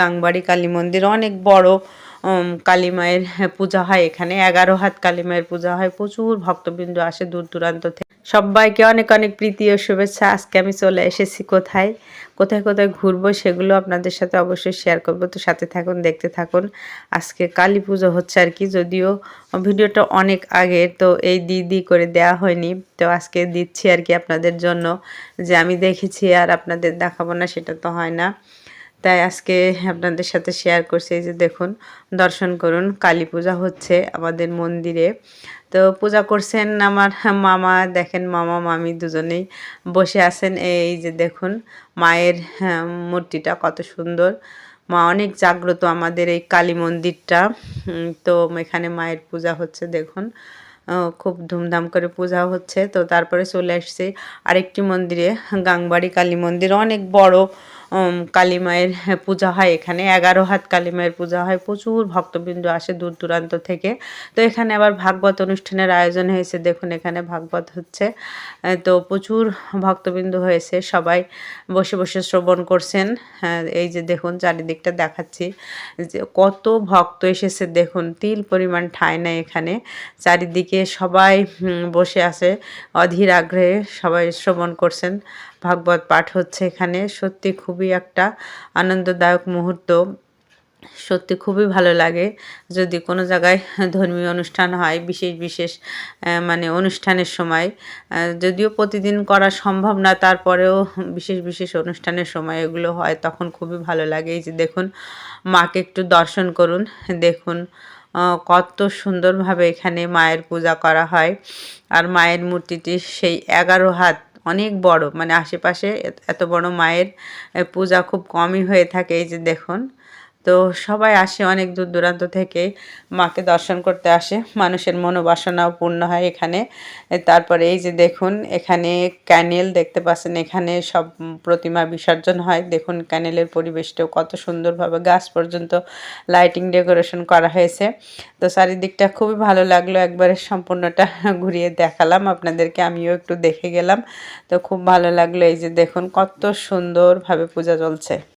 গাংবাড়ি, কালী মন্দির, অনেক বড় কালী মায়ের পূজা হয় এখানে, এগারো হাত কালী মায়ের পূজা হয়, প্রচুর ভক্তবৃন্দ আসে দূর দূরান্ত থেকে। সবাইকে অনেক অনেক প্রীতি ও শুভেচ্ছা। আজকে আমি চলে এসেছি কোথায়? কোথায় কোথায় ঘুরবো সেগুলো আপনাদের সাথে অবশ্যই শেয়ার করব, তো সাথে থাকুন, দেখতে থাকুন। আজকে কালী পুজো হচ্ছে আর কি, যদিও ভিডিওটা অনেক আগের, তো এই দিদি করে দেয়া হয়নি, তো আজকে দিচ্ছি আর কি আপনাদের জন্য। যে আমি দেখেছি আর আপনাদের দেখাবো না, সেটা তো হয় না। তাই আজকে আপনাদের সাথে শেয়ার করছি যে দেখুন দর্শন করুন কালী পূজা হচ্ছে আমাদের মন্দিরে। তো পূজা করছেন আমার মামা দেখেন মামা মামি দুজনেই বসে আছেন। এই যে দেখুন মায়ের হ্যাঁ, মূর্তিটা কত সুন্দর। মা অনেক জাগ্রত আমাদের এই কালী মন্দিরটা। তো এখানে মায়ের পূজা হচ্ছে দেখুন। খুব ধুমধাম করে পূজা হচ্ছে। তো তারপরে চলে আসছে আরেকটি মন্দিরে গাংবাড়ি কালী মন্দির। অনেক বড় কালী মায়ের পূজা হয় এখানে, এগারো হাত কালী মায়ের পূজা হয়, প্রচুর ভক্তবৃন্দ আসে দূর দূরান্ত থেকে। তো এখানে আবার ভাগবত অনুষ্ঠানের আয়োজন হয়েছে, দেখুন এখানে ভাগবত হচ্ছে। তো প্রচুর ভক্তবৃন্দ হয়েছে, সবাই বসে বসে শ্রবণ করছেন। এই যে দেখুন, চারিদিকটা দেখাচ্ছি। যে কত ভক্ত এসেছে, দেখুন, তিল পরিমাণ ঠাঁই নাই এখানে। চারিদিকে সবাই বসে আছে, অধীর আগ্রহে সবাই শ্রবণ করছেন। ভাগবত পাঠ হচ্ছে এখানে। সত্যি খুবই একটা আনন্দদায়ক মুহূর্ত। সত্যি খুবই ভালো লাগে যদি কোনো জায়গায় ধর্মীয় অনুষ্ঠান হয়, বিশেষ বিশেষ মানে অনুষ্ঠানের সময়। যদিও প্রতিদিন করা সম্ভব না, তারপরেও বিশেষ বিশেষ অনুষ্ঠানের সময় এগুলো হয়, তখন খুবই ভালো লাগে। এই যে দেখুন, মাকে একটু দর্শন করুন। দেখুন কত সুন্দরভাবে এখানে মায়ের পূজা করা হয়। আর মায়ের মূর্তিটি সেই এগারো হাত অনেক বড় মানে আশেপাশে এত- বড় মায়ের পূজা খুব কমই হয়ে থাকে, এই যে দেখুন। তো সবাই আসে অনেক দূর দূরান্ত থেকে। মাকে দর্শন করতে আসে। মানুষের মনোবাসনাও পূর্ণ হয় এখানে। তারপরে এই যে দেখুন, এখানে ক্যানেল দেখতে পাচ্ছেন। এখানে সব প্রতিমা বিসর্জন হয়। দেখুন ক্যানেলের পরিবেশটাও কত সুন্দরভাবে গাছ পর্যন্ত লাইটিং ডেকোরেশন করা হয়েছে। তো চারিদিকটা খুবই ভালো লাগল। একবারে সম্পূর্ণটা ঘুরিয়ে দেখালাম আপনাদেরকে। আমিও একটু দেখে গেলাম। তো খুব ভালো লাগল। এই যে দেখুন কত সুন্দরভাবে পূজা চলছে।